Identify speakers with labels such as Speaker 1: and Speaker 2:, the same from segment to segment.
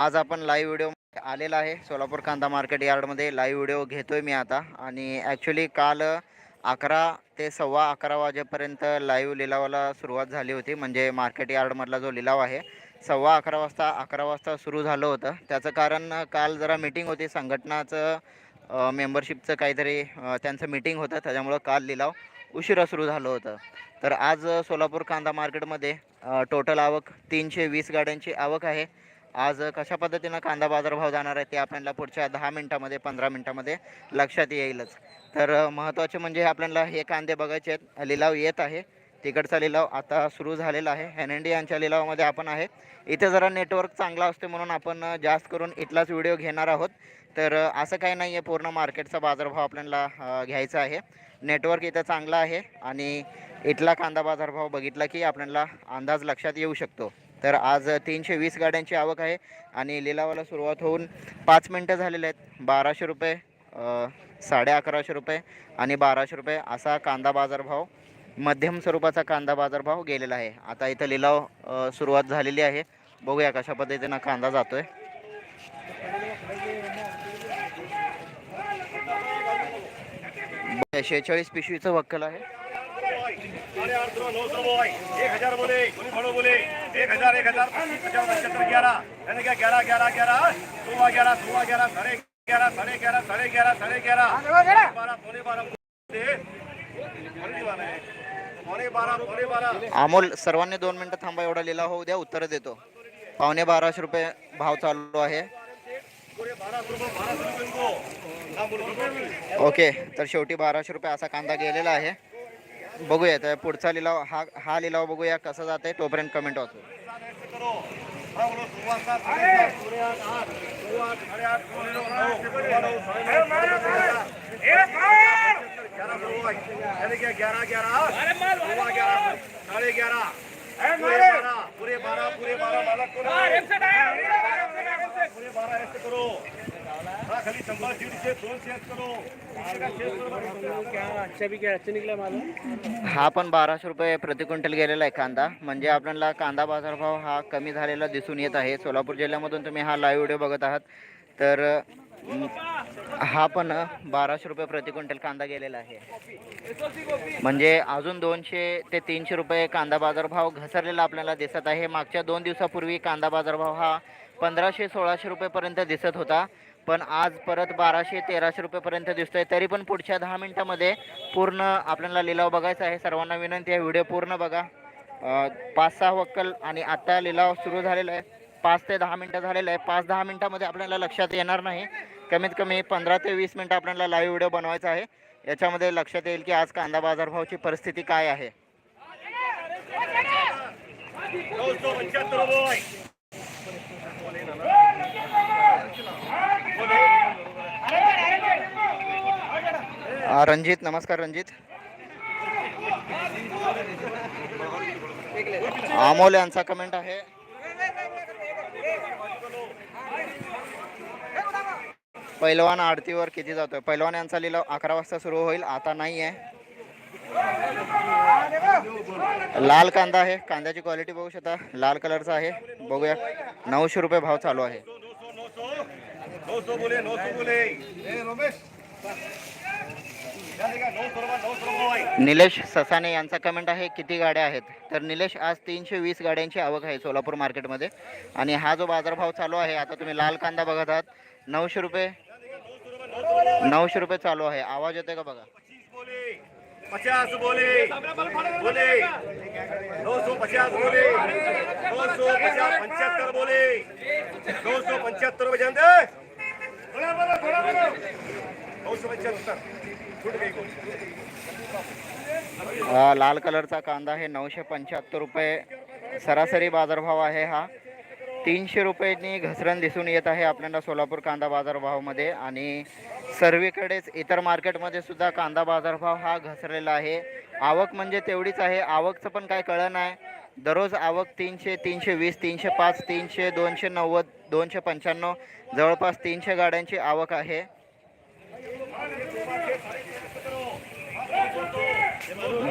Speaker 1: आज आपण live video आलेला आहे. सोलापूर कांदा मार्केट यार्डमध्ये लाईव्ह व्हिडिओ घेतोय मी आता. आणि ॲक्च्युली काल अकरा ते सव्वा अकरा वाजेपर्यंत लाईव्ह लिलावाला सुरुवात झाली होती. म्हणजे मार्केट यार्डमधला जो लिलाव आहे सव्वा अकरा वाजता अकरा वाजता सुरू झालं होतं. त्याचं कारण काल जरा मीटिंग होती. संघटनाचं मेंबरशिपचं काहीतरी त्यांचं मीटिंग होतं. त्याच्यामुळं काल लिलाव उशिरा सुरू झालं होतं. तर आज सोलापूर कांदा मार्केटमध्ये टोटल आवक तीनशे वीस गाड्यांची आवक आहे. आज कशा पद्धतीनं कांदा बाजारभाव जाणार आहे ते आपल्याला पुढच्या दहा मिनटामध्ये पंधरा मिनटामध्ये लक्षात येईलच. तर महत्त्वाचे म्हणजे आपल्याला हे कांदे बघायचे आहेत. लिलाव येत आहे. तिकडचा लिलाव आता सुरू झालेला आहे. एन एन डी यांच्या लिलावामध्ये आपण आहे. इथे जरा नेटवर्क चांगला असतो म्हणून आपण जास्त करून इथलाच व्हिडिओ घेणार आहोत. तर असं काही नाही आहे पूर्ण मार्केटचा बाजारभाव आपल्याला घ्यायचा आहे. नेटवर्क इथं चांगला आहे आणि इथला कांदा बाजारभाव बघितला की आपल्याला अंदाज लक्षात येऊ शकतो. तर आज तीनशे वीस गाड्यांची आवक आहे आणि लिलावाला सुरुवात होऊन पाच मिनटं झालेले आहेत. बाराशे रुपये साडे अकराशे रुपये आणि बाराशे रुपये असा कांदा बाजारभाव मध्यम स्वरूपाचा कांदा बाजारभाव गेलेला आहे. आता इथं लिलाव सुरुवात झालेली आहे. बघूया कशा पद्धतीनं कांदा जातो आहे शेहेचाळीस पिशवीचं वक्कल आहे.
Speaker 2: साढ़े आठ सौ नौ सौ बोई एक हजार बोले गोली फड़ो बोले? एक हजार एक हजार. पचास पचहत्तर ग्यारह यानी क्या ग्यारह ग्यारह ग्यारह सोलह ग्यारह सोलह ग्यारह साढ़े ग्यारह साढ़े ग्यारह साढ़े ग्यारह साढ़े ग्यारह बारह पौने बारह
Speaker 1: अमोल सर्वांनी दोन मिनटं थांबा एवढा लिलाव होऊ द्या उत्तर देतो. पावणे बाराशे रुपये भाव चालू आहे.
Speaker 2: बोलो
Speaker 1: ओके तर शेवटी बाराशे रुपये असा कांदा गेलेला आहे. बघूया तर पुढचा लिलाव हा हा लिलाव बघूया कसा जात आहे तोपर्यंत कमेंट वाचू
Speaker 2: पूरे आठ आठ पूरे नौ ग्यारह ग्यारह साढ़े ग्यारह पूरे बारह पूरे बारह पूरे बारह ऐसे करो हाँ
Speaker 1: हा पण बाराशे रुपये प्रति क्विंटल गेलेला आहे कांदा. म्हणजे आपल्याला कांदा बाजारभाव हा कमी झालेला दिसून येत आहे. सोलापूर जिल्ह्यामधून तुम्ही हा लाईव्ह व्हिडिओ बघत आहात. तर हा पण बाराशे रुपये प्रति क्विंटल कांदा गेलेला आहे. म्हणजे अजून दोनशे ते तीनशे रुपये कांदा बाजारभाव घसरलेला आपल्याला दिसत आहे. मागच्या दोन दिवसापूर्वी कांदा बाजारभाव हा पंधराशे सोळाशे रुपयेपर्यंत दिसत होता. पण आज परत बाराशे तेराशे रुपयेपर्यंत दिसतोय. तरी पण पुढच्या दहा मिनटामध्ये पूर्ण आपल्याला लिलाव बघायचा आहे. सर्वांना विनंती आहे व्हिडिओ पूर्ण बघा. पाच सहा वक्कल आणि आता लिलाव सुरू झालेला आहे. पाच ते दहा मिनटं झालेलं आहे. पाच दहा मिनटामध्ये आपल्याला लक्षात येणार नाही. कमीत कमी पंधरा ते वीस मिनटं आपल्याला लाईव्ह व्हिडिओ बनवायचा आहे. याच्यामध्ये लक्षात येईल की आज कांदा बाजारभावाची परिस्थिती काय आहे
Speaker 2: दो सौ पचहत्तर बोई
Speaker 1: अ, रणजित नमस्कार रणजित. अमोल यांचा कमेंट आहे. पैलवान आडतीवर किती जातोय? पैलवान यांचा लिलाव अकरा वाजता सुरू होईल आता नाही आहे लाल कांदा आहे कांद्याची क्वालिटी बघू शकता. लाल कलरचा आहे. बघूया नऊशे रुपये भाव चालू आहे. निलेश ससाने यांचा कमेंट आहे किती गाड्या आहेत? तर निलेश आज तीनशे वीस गाड्यांची आवक आहे सोलापूर मार्केटमध्ये. आणि हा जो बाजारभाव चालू आहे आता तुम्ही लाल कांदा बघत आहात. नऊशे रुपये नऊशे रुपये चालू आहे. आवाज येतोय का बघा?
Speaker 2: पचास बोले. बोले. दो सौ पचास बोले. दो सौ पचास पंचहत्तर बोले. दो सौ पंचहत्तर रुपये जानते.
Speaker 1: लाल कलरचा कांदा आहे नऊशे पंच्याहत्तर रुपये सरासरी बाजारभाव आहे हा. तीनशे रुपयांनी घसरण दिसून येत आहे आपल्याला सोलापूर कांदा बाजारभावामध्ये आणि सर्वीकडेच इतर मार्केटमध्ये सुद्धा कांदा बाजारभाव हा घसरलेला आहे. आवक म्हणजे तेवढीच आहे. आवकचं पण काय कळलं नाही. दररोज आवक तीनशे तीनशे वीस तीनशे पाच तीनशे दोनशे नव्वद दोनशे पंच्याण्णव जवळपास तीनशे गाड्यांची आवक आहे.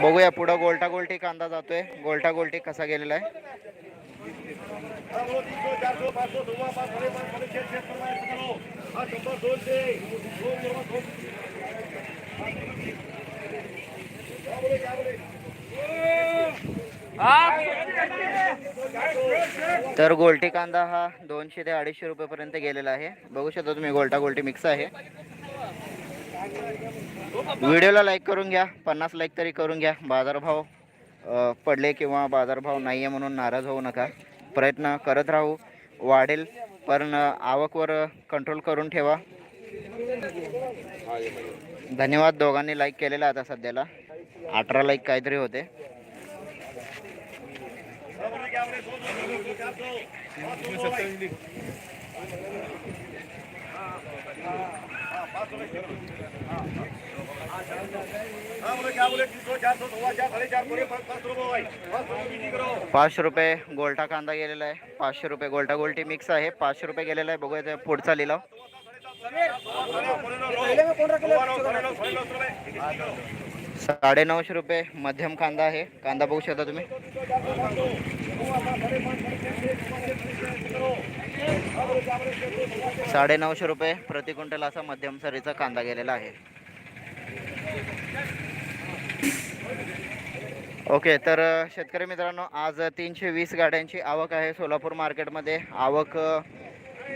Speaker 1: बघूया पुढं गोलटा गोलटी कांदा जातोय. गोल्टा गोल्टी कसा गेलेला आहे? तर गोलटी कांदा हा दोनशे ते अडीचशे रुपयेपर्यंत गेलेला आहे. बघू शकता तुम्ही गोलटा गोलटी मिक्स आहे. व्हिडिओला लाईक करून घ्या पन्नास लाईक तरी करून घ्या. बाजारभाव पडले किंवा बाजारभाव नाही आहे म्हणून नाराज होऊ नका. प्रयत्न करत राहू. वाढेल पण आवकवर कंट्रोल करून ठेवा. धन्यवाद दोघांनी लाईक केलेला आता सध्याला. अठरा लाईक काहीतरी होते. पाचशे रुपये गोलटा कांदा आहे. पाचशे रुपये गोलटा गोलटी मिक्स आहे. पाचशे रुपये गेलेला आहे. बघूया पुढचा लिलाव. साडे नऊशे रुपये मध्यम कांदा आहे. कांदा बघू तुम्ही. साडे नऊशे रुपये प्रति क्विंटल असा मध्यम सरीचा कांदा गेलेला आहे. ओके तर शेतकरी मित्रांनो आज तीनशे वीस गाड्यांची आवक आहे सोलापूर मार्केटमध्ये. आवक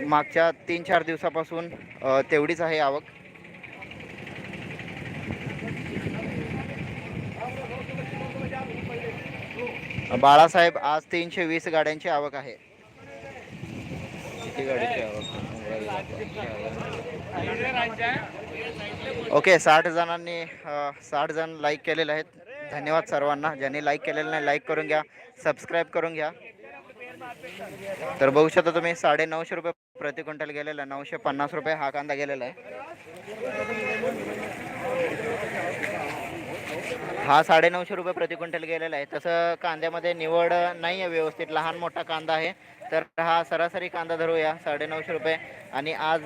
Speaker 1: मागच्या तीन चार दिवसापासून तेवढीच आहे आवक. बाळासाहेब आज तीनशे वीस गाड्यांची आवक आहे. गाडीची ओके साठ जणांनी साठ जण लाईक केलेले आहेत. धन्यवाद सर्वांना. ज्यांनी लाईक केलेलं नाही लाईक करून घ्या. सबस्क्राईब करून घ्या. तर बघू शकता तुम्ही साडे नऊशे रुपये प्रति क्विंटल गेलेला आहे. नऊशे पन्नास रुपये हा कांदा गेलेला आहे. हा साडे नऊशे रुपये प्रति क्विंटल गेलेला आहे. तसं कांद्यामध्ये निवड नाही आहे व्यवस्थित. लहान मोठा कांदा आहे. तर हा सरासरी कांदा धरूया. साडे नऊशे रुपये. आणि आज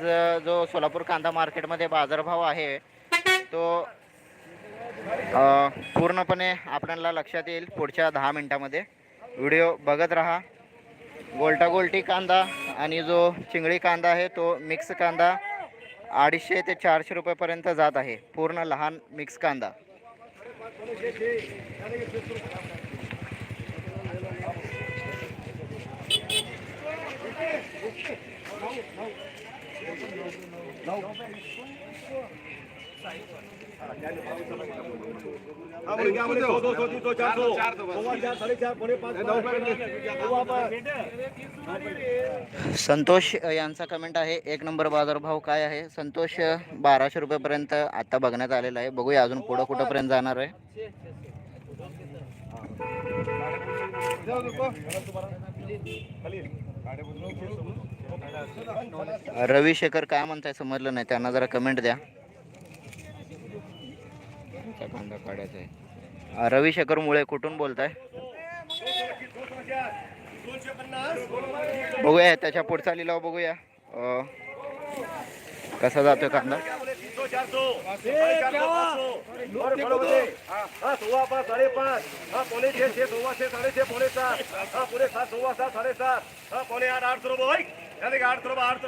Speaker 1: जो सोलापूर कांदा मार्केटमध्ये बाजारभाव आहे तो पूर्णपणे आपल्याला लक्षात येईल पुढच्या दहा मिनटामध्ये. व्हिडिओ बघत राहा. गोलटा गोलटी कांदा आणि जो चिंगळी कांदा आहे तो मिक्स कांदा अडीचशे ते चारशे रुपयेपर्यंत जात आहे. पूर्ण लहान मिक्स कांदा.
Speaker 2: हा बोले क्या बोले दो
Speaker 1: संतोष यांचा कमेंट आहे एक नंबर बाजारभाव काय आहे? संतोष बाराशे रुपयापर्यंत आता बघण्यात आलेला आहे. बघूया अजून पुढं कुठंपर्यंत जाणार आहे. रवी शेखर काय म्हणताय? समजलं नाही. त्यांना जरा कमेंट द्या. तुमचा कांदा काढायचा आहे. रवी शेखर मुळे कुठून बोलताय? बघूया त्याच्या पुढचा लिलाव बघूया. कसा जातोय कांदा
Speaker 2: क्या सवा सात हाँ सात सवा सात आठ आठ रुपये आठ रुपये आठ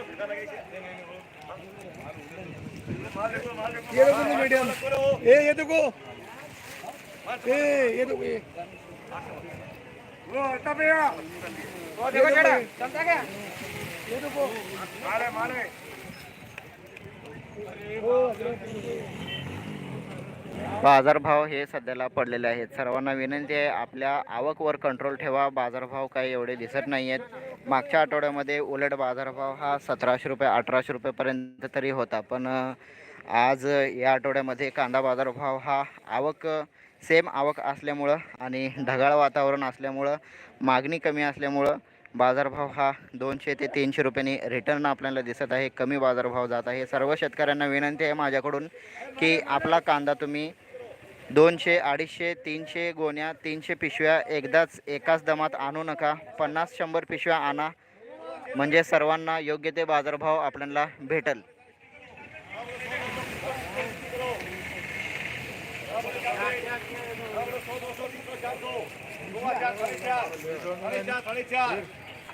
Speaker 2: माल देखो ये मीडियम
Speaker 3: ए ये देखो ए ये देखो ये
Speaker 2: वो तब या वो देखो चढ़ा चलता क्या
Speaker 3: ये देखो
Speaker 2: मारे मारे
Speaker 1: बाजारभाव हे सध्याला पडलेले आहेत. सर्वांना विनंती आहे आपल्या आवकवर कंट्रोल ठेवा. बाजारभाव काही एवढे दिसत नाही आहेत मागच्या आठवड्यामध्ये उलट बाजारभाव हा सतराशे रुपये अठराशे रुपयेपर्यंत तरी होता. पण आज या आठवड्यामध्ये कांदा बाजारभाव हा आवक सेम आवक असल्यामुळं आणि ढगाळ वातावरण असल्यामुळं मागणी कमी असल्यामुळं बाजारभाव हा दोनशे ते तीनशे रुपयांनी रिटर्न आपल्याला दिसत आहे. कमी बाजारभाव जात आहे. सर्व शेतकऱ्यांना विनंती आहे माझ्याकडून की आपला कांदा तुम्ही दोनशे अडीचशे तीनशे गोण्या तीनशे पिशव्या एकदाच एकाच दमात आणू नका. पन्नास शंभर पिशव्या आणा. म्हणजे सर्वांना योग्य ते बाजारभाव आपल्याला भेटेल
Speaker 2: सौ दो सौ तीन सौ चार सौ सवा चार साढ़े चार साढ़े चार साढ़े चार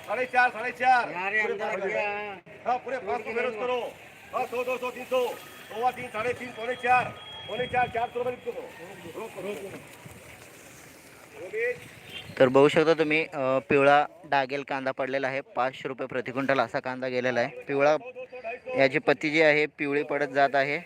Speaker 2: साडेचार साडेचार हाँ पूरे पाँच सौ मेहनत करो. हाँ सौ दो सौ तीन सौ. सवा तीन साढ़े तीन पौने चार चार सौ रुपये
Speaker 1: तर बघू शकता तुम्ही पिवळा डागेल कांदा पडलेला आहे. पाचशे रुपये प्रति क्विंटल असा कांदा गेलेला आहे. पिवळा याची पत्ती जी आहे पिवळी पडत जात आहे.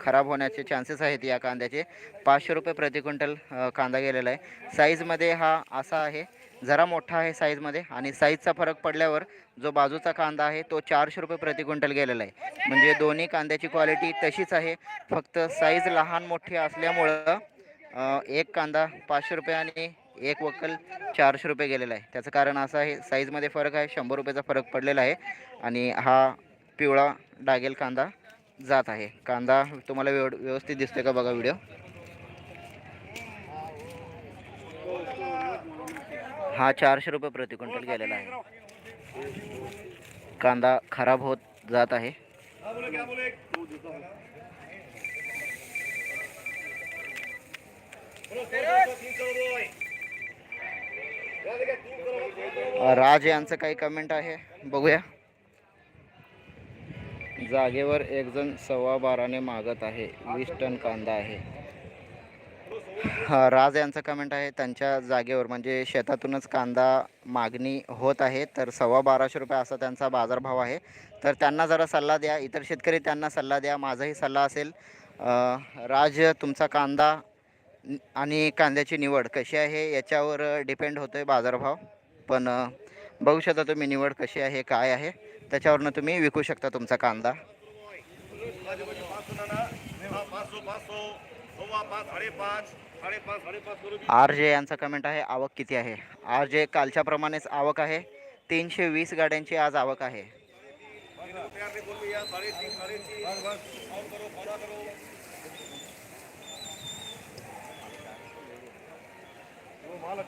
Speaker 1: खराब होण्याचे चान्सेस आहेत या कांद्याचे. पाचशे रुपये प्रति क्विंटल कांदा गेलेला आहे. साईजमध्ये हा असा आहे जरा मोठा आहे साईजमध्ये आणि साईजचा फरक पडल्यावर जो बाजूचा कांदा आहे तो चारशे रुपये प्रति क्विंटल गेलेला आहे. म्हणजे दोन्ही कांद्याची क्वालिटी तशीच आहे फक्त साईज लहान मोठी असल्यामुळं एक कांदा पाचशे रुपये आणि एक वक्कल चारशे रुपये गेलेला आहे. त्याचं कारण असं आहे साईजमध्ये फरक आहे शंभर रुपयाचा फरक पडलेला आहे आणि हा पिवळा डागेल कांदा जात आहे. कांदा तुम्हाला व्यव व्यवस्थित दिसतोय का बघा व्हिडिओ हा चारशे रुपये प्रति क्विंटल गेलेला आहे. कांदा खराब होत जात आहे. राज यांचं काही कमेंट आहे? बघूया. जागेवर एक जण सव्वा बाराने मागत आहे. वीस टन कांदा आहे. हा, राज यांचं कमेंट आहे त्यांच्या जागेवर म्हणजे शेतातूनच कांदा मागणी होत आहे. तर सव्वा बाराशे रुपये असा त्यांचा बाजारभाव आहे. तर त्यांना जरा सल्ला द्या. इतर शेतकरी त्यांना सल्ला द्या. माझाही सल्ला असेल. राज तुमचा कांदा आणि कांद्याची निवड कशी आहे? याच्यावर डिपेंड होतो आहे बाजारभाव. पण बघू शकता तुम्ही निवड कशी आहे काय आहे. त्याच्यावरनं तुम्ही विकू शकता तुमचा कांदा. आर जे यांचा कमेंट आहे आवक किती आहे? आर जे कालच्याप्रमाणेच आवक आहे. तीनशे वीस गाड्यांची आज आवक आहे.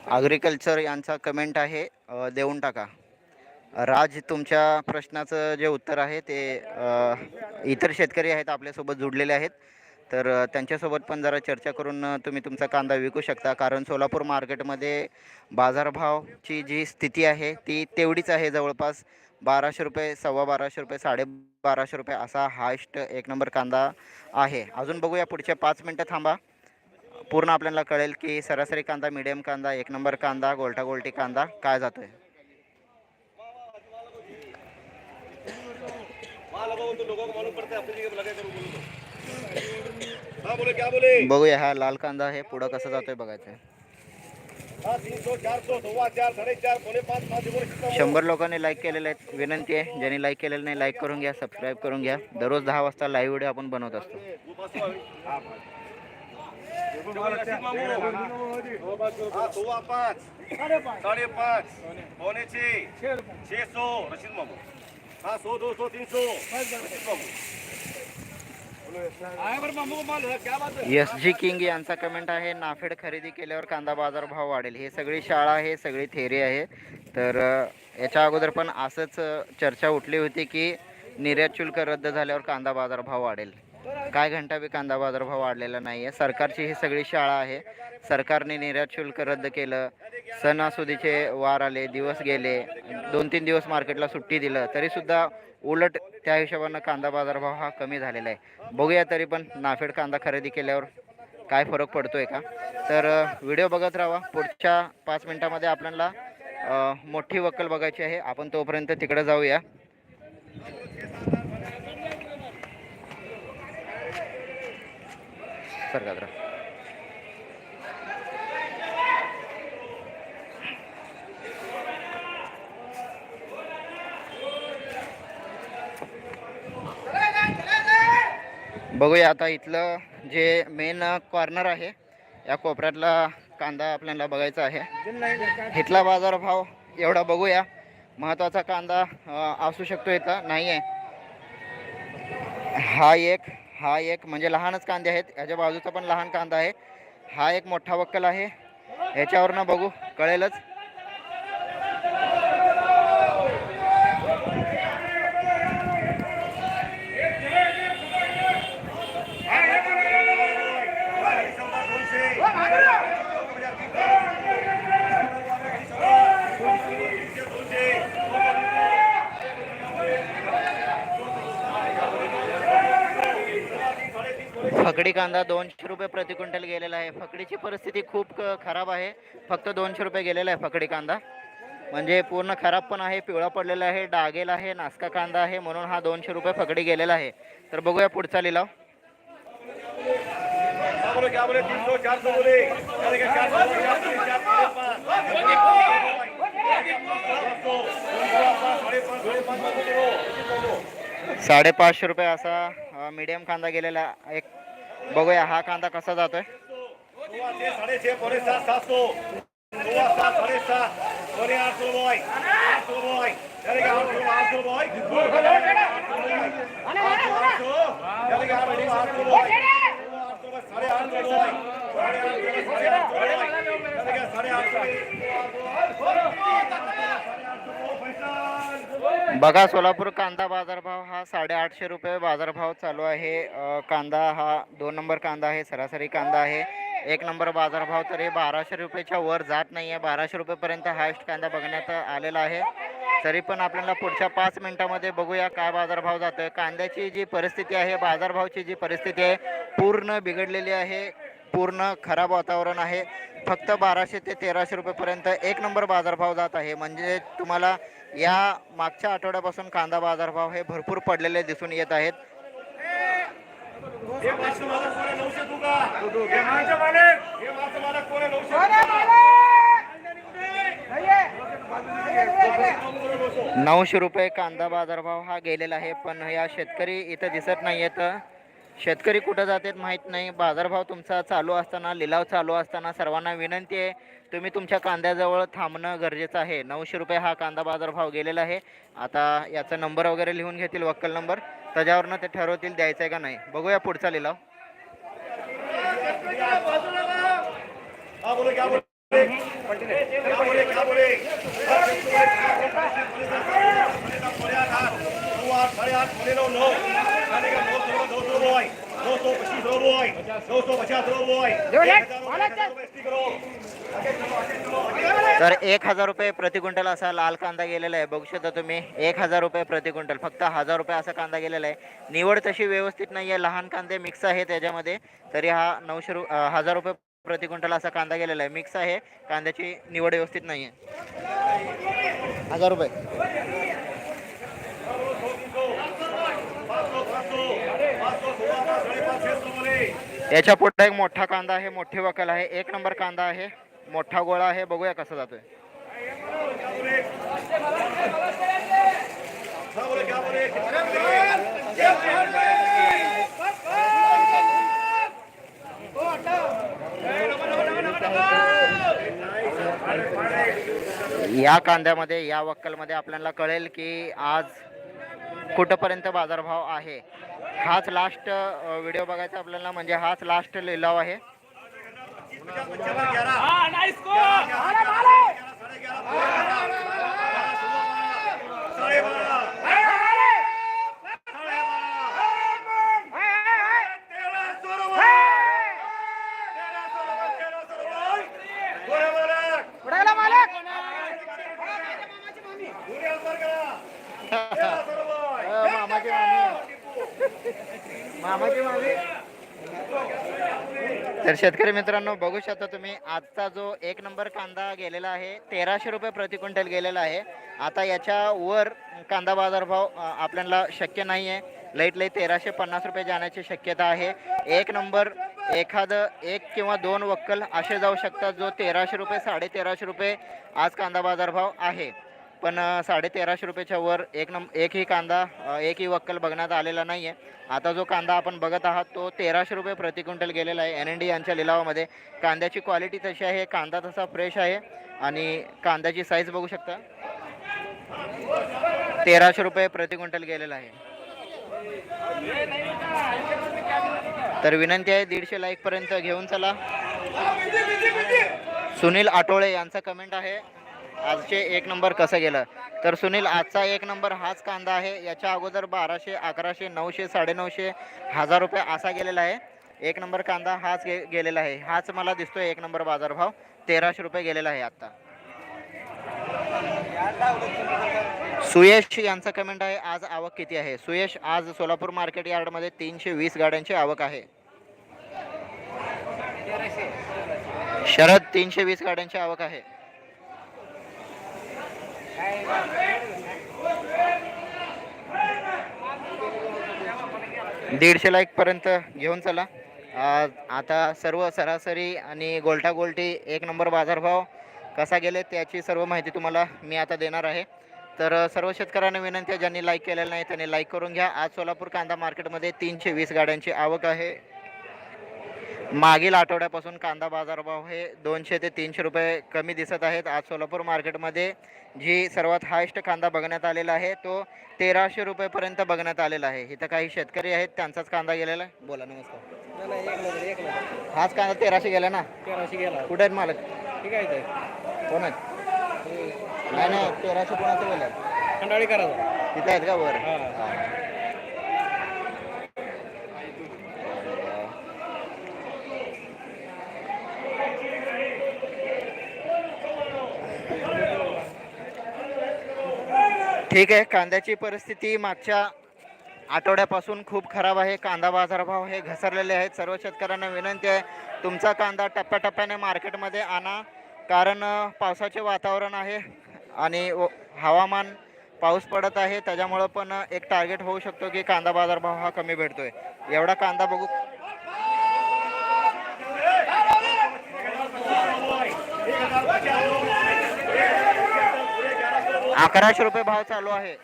Speaker 1: ॲग्रिकल्चर यांचा कमेंट आहे देऊन टाका. राज तुमच्या प्रश्नाचं जे उत्तर आहे ते इतर शेतकरी आहेत आपल्यासोबत जुडलेले आहेत. तर त्यांच्यासोबत पण जरा चर्चा करून तुम्ही तुमचा कांदा विकू शकता. कारण सोलापूर मार्केटमध्ये बाजारभावची जी स्थिती आहे ती तेवढीच आहे जवळपास बाराशे रुपये सव्वा बाराशे रुपये साडे बाराशे रुपये असा हायस्ट एक नंबर कांदा आहे. अजून बघूया पुढच्या पाच मिनटं थांबा. पूर्ण आपल्याला कळेल की सरासरी कांदा मीडियम कांदा एक नंबर कांदा गोलटा गोलटी कांदा काय जातो
Speaker 2: आहे लगाओ तो लोगों को मालूम पड़ता है अपनी जगह लगा करो बोलो तो हाँ बोले क्या बोले
Speaker 1: बघूया हा लाल कांदा आहे पुढं कसं जातोय बघायचं शंभर लोकांनी लाईक केलेलं आहे विनंती आहे ज्यांनी लाईक केलेलं नाही लाईक करून घ्या सबस्क्राईब करून घ्या दररोज दहा वाजता लाईव्ह व्हिडिओ आपण बनवत असतो
Speaker 2: हाँ सौ दो सौ तीन सौ.
Speaker 1: एस जी किंग यांचा कमेंट आहे नाफेड खरेदी केल्यावर कांदा बाजार भाव वाढेल. हे सगळी शाळा आहे सगळी थेरी आहे. तर याच्या अगोदर पण असंच चर्चा उठली होती की निर्यात शुल्क रद्द झाल्यावर कांदा बाजार भाव वाढेल. काय घंटा बी कांदा बाजारभाव वाढलेला नाही आहे सरकारची ही सगळी शाळा आहे. सरकारने निर्यात शुल्क रद्द केलं. सणासुदीचे वार आले दिवस गेले. दोन तीन दिवस मार्केटला सुट्टी दिलं. तरीसुद्धा उलट त्या हिशोबानं कांदा बाजारभाव हा कमी झालेला आहे. बघूया तरी पण नाफेड कांदा खरेदी केल्यावर काय फरक पडतोय का? तर व्हिडिओ बघत राहा. पुढच्या पाच मिनटामध्ये आपल्याला मोठी वक्कल बघायची आहे. आपण तोपर्यंत तिकडे जाऊया. सरकार बघूया आता इथलं जे मेन कॉर्नर आहे या कोपऱ्यातला कांदा आपल्याला बघायचा आहे. इथला बाजारभाव एवढा बघूया. महत्त्वाचा कांदा असू शकतो इथं नाही आहे हा एक हा एक म्हणजे लहानच कांदे आहेत. याच्या बाजूचा पण लहान कांदा आहे. हा एक मोठा वक्कल आहे. याच्यावरनं बघू कळेलच. फकडी कांदा दोनशे रुपये प्रति क्विंटल गेलेला आहे. फकडीची परिस्थिती खूप खराब आहे. फक्त दोनशे रुपये गेलेला आहे फकडी कांदा. म्हणजे पूर्ण खराब पण आहे पिवळा पडलेला आहे डागेला आहे नासका कांदा आहे म्हणून हा दोनशे रुपये फकडी गेलेला आहे. तर बघूया पुढचा लिलाव. साडेपाचशे रुपये असा मीडियम कांदा गेलेला एक बघूया हा कांदा कसा जातोय
Speaker 2: साडे छे सात साडे आठ
Speaker 1: बघा सोलापूर कांदा बाजारभाव हा साडेआठशे रुपये बाजारभाव चालू आहे. कांदा हा दोन नंबर कांदा आहे सरासरी कांदा आहे. एक नंबर बाजारभाव तरी बाराशे रुपयेच्या वर जात नाही आहे बाराशे रुपयेपर्यंत हायस्ट कांदा बघण्यात आलेला आहे. तरी पण आपल्याला पुढच्या पाच मिनिटामध्ये बघूया काय बाजारभाव जातो आहे कांद्याची जी परिस्थिती आहे बाजारभावची जी परिस्थिती आहे पूर्ण बिघडलेली आहे. पूर्ण खराब वातावरण आहे. फक्त बाराशे ते तेराशे रुपयेपर्यंत एक नंबर बाजारभाव जात आहे. म्हणजे तुम्हाला या मागच्या आठवड्यापासून कांदा बाजारभाव हे भरपूर पडलेले दिसून येत आहेत.
Speaker 2: नऊशे
Speaker 1: रुपये कांदा बाजारभाव हा गेलेला आहे. पण या शेतकरी इथं दिसत नाही आहेत शेतकरी कुठं जातात माहीत नाही. बाजारभाव तुमचा चालू असताना लिलाव चालू असताना सर्वांना विनंती आहे तुम्ही तुमच्या कांद्याजवळ थांबणं गरजेचं आहे. नऊशे रुपये हा कांदा बाजारभाव गेलेला आहे. आता याचा नंबर वगैरे लिहून घेतील वक्कल नंबर. त्याच्यावरनं ते ठरवतील द्यायचं आहे का नाही. बघूया पुढचा लिलाव.
Speaker 2: आठ बॉय
Speaker 1: तर एक हजार रुपये प्रति क्विंटल असा लाल कांदा गेलेला आहे. बघू शकता तुम्ही एक हजार रुपये प्रति क्विंटल. फक्त हजार रुपये असा कांदा गेलेला आहे. निवड तशी व्यवस्थित नाही आहे लहान कांदे मिक्स आहे त्याच्यामध्ये. तरी हा नऊशे रु हजार रुपये प्रति क्विंटल असा कांदा गेलेला आहे. मिक्स आहे. कांद्याची निवड व्यवस्थित नाही आहे हजार रुपये. याच्यापुढे एक मोठा कांदा आहे मोठी वकल आहे एक नंबर कांदा आहे मोठा गोळा आहे बघूया कसा जातोय. या कांद्यामध्ये या वक्कलमध्ये आपल्याला कळेल की आज कुठंपर्यंत बाजारभाव आहे? हाच लास्ट व्हिडिओ बघायचा आपल्याला म्हणजे हाच लास्ट लिलाव आहे.
Speaker 2: साढ़े बारह तेरह सौ रुपये तेरह सौ रुपये तेरह सौ रुपये बोले मालक दुनिया पर गया तेरह सौ रुपये
Speaker 1: अ, मामाची मामी मामाची मामी तर शेतकरी मित्रांनो बघू शकता तुम्ही आजचा जो एक नंबर कांदा गेलेला आहे तेराशे रुपये प्रति क्विंटल गेलेला आहे. आता याच्या वर कांदा बाजारभाव आपल्याला शक्य नाही आहे लईट लई तेराशे पन्नास रुपये जाण्याची शक्यता आहे. एक नंबर एखादं एक किंवा दोन वक्कल असे जाऊ शकतात जो तेराशे रुपये साडे तेराशे रुपये आज कांदा बाजारभाव आहे. पण साडेतेराशे रुपयाच्या वर एक नंब एकही कांदा एकही वक्कल बघण्यात आलेला नाही आहे आता जो कांदा आपण बघत आहात तो तेराशे रुपये प्रति क्विंटल गेलेला आहे एन एन डी यांच्या लिलावामध्ये. कांद्याची क्वालिटी तशी आहे कांदा तसा फ्रेश आहे आणि कांद्याची साईज बघू शकता. तेराशे रुपये प्रति क्विंटल गेलेला आहे. तर विनंती आहे दीडशे लाईकपर्यंत घेऊन चला. सुनील आटोळे यांचा कमेंट आहे. आजचे एक नंबर कसं गेलं? तर सुनील आजचा एक नंबर हाच कांदा आहे. याच्या अगोदर बाराशे अकराशे नऊशे साडेनऊशे हजार रुपये असा गेलेला आहे. एक नंबर कांदा हाच गे गेलेला आहे. हाच मला दिसतोय एक नंबर बाजारभाव तेराशे रुपये गेलेला आहे आत्ता सुयश यांचा कमेंट आहे आज आवक किती आहे? सुयश आज सोलापूर मार्केट यार्डमध्ये तीनशे वीस गाड्यांची आवक आहे. शरद तीनशे वीस गाड्यांची आवक आहे. दीडशे लाईक पर्यंत घेऊन चला. आता सर्व सरासरी आणि गोल्टा गोलटी एक नंबर बाजारभाव कसा गेले त्याची सर्व माहिती तुम्हाला मी आता देणार आहे. तर सर्व शेतकऱ्यांना विनंती आहे ज्यांनी लाईक केलेलं नाही त्यांनी लाईक करून घ्या. आज सोलापूर कांदा मार्केटमध्ये तीनशे वीस गाड्यांची आवक आहे. मागील आठवड्यापासून कांदा बाजारभाव हे दोनशे ते तीनशे रुपये कमी दिसत आहेत. आज सोलापूर मार्केटमध्ये जी सर्वात हायस्ट कांदा बघण्यात आलेला आहे तो तेराशे रुपयेपर्यंत बघण्यात आलेला आहे. इथं काही शेतकरी आहेत त्यांचाच कांदा गेलेला आहे. बोला नमस्कार. हाच कांदा तेराशे गेला ना?
Speaker 4: तेराशे गेला.
Speaker 1: कुठे आहेत मालक?
Speaker 4: ठीक आहे
Speaker 1: कोण आहेत? नाही नाही तेराशे कोणाचं बोलत
Speaker 4: खंडाळी करायचा
Speaker 1: तिथं आहेत का वर ठीक आहे कांद्याची परिस्थिती मागच्या आठवड्यापासून खूप खराब आहे. कांदा बाजारभाव हे घसरलेले आहेत. सर्व शेतकऱ्यांना विनंती आहे तुमचा कांदा टप्प्याटप्प्याने मार्केटमध्ये आणा. कारण पावसाचे वातावरण आहे आणि हवामान पाऊस पडत आहे. त्याच्यामुळं पण एक टार्गेट होऊ शकतो की कांदा बाजारभाव हा कमी भेटतोय. एवढा कांदा बघू. अकराशे रुपये भाव चालू आहे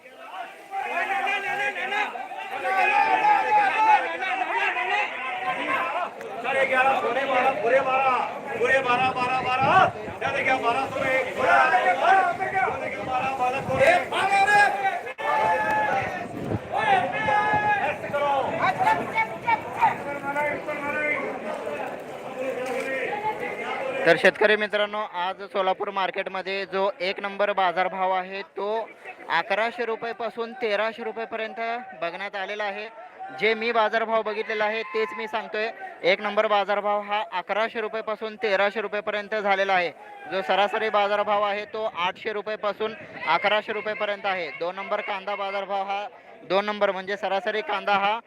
Speaker 2: साढ़े ग्यारह सोने बारह पूरे बारह पूरे बारह बारह बारह क्या देखिए बारह सौ एक बारह बारह सौ
Speaker 1: तर शेतकरी मित्रांनो आज सोलापूर मार्केटमध्ये जो एक नंबर बाजारभाव आहे तो अकराशे रुपयेपासून तेराशे रुपयेपर्यंत बघण्यात आलेला आहे. जे मी बाजारभाव बघितलेला आहे तेच मी सांगतोय. एक नंबर बाजारभाव हा अकराशे रुपयेपासून तेराशे रुपयेपर्यंत झालेला आहे. जो सरासरी बाजारभाव आहे तो आठशे रुपयेपासून अकराशे रुपयेपर्यंत आहे. दोन नंबर कांदा बाजारभाव हा दोन नंबर म्हणजे सरासरी कांदा हा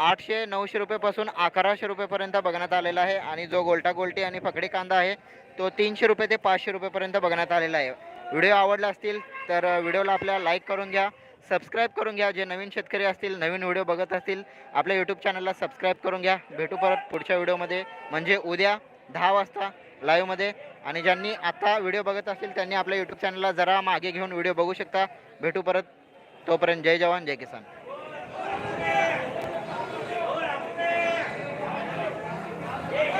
Speaker 1: आठशे नऊशे रुपयेपासून अकराशे रुपयेपर्यंत बघण्यात आलेला आहे. आणि जो गोलटा गोलटी आणि पकडी कांदा आहे तो तीनशे रुपये ते पाचशे रुपयेपर्यंत बघण्यात आलेला आहे. व्हिडिओ आवडला असतील तर व्हिडिओला आपल्या लाईक करून घ्या. सबस्क्राईब करून घ्या. जे नवीन शेतकरी असतील नवीन व्हिडिओ बघत असतील आपल्या यूट्यूब चॅनलला सबस्क्राईब करून घ्या. भेटू परत पुढच्या व्हिडिओमध्ये म्हणजे उद्या दहा वाजता लाईव्हमध्ये आणि ज्यांनी आता व्हिडिओ बघत असतील त्यांनी आपल्या यूट्यूब चॅनलला जरा मागे घेऊन व्हिडिओ बघू शकता. भेटू परत. तोपर्यंत जय जवान जय किसान.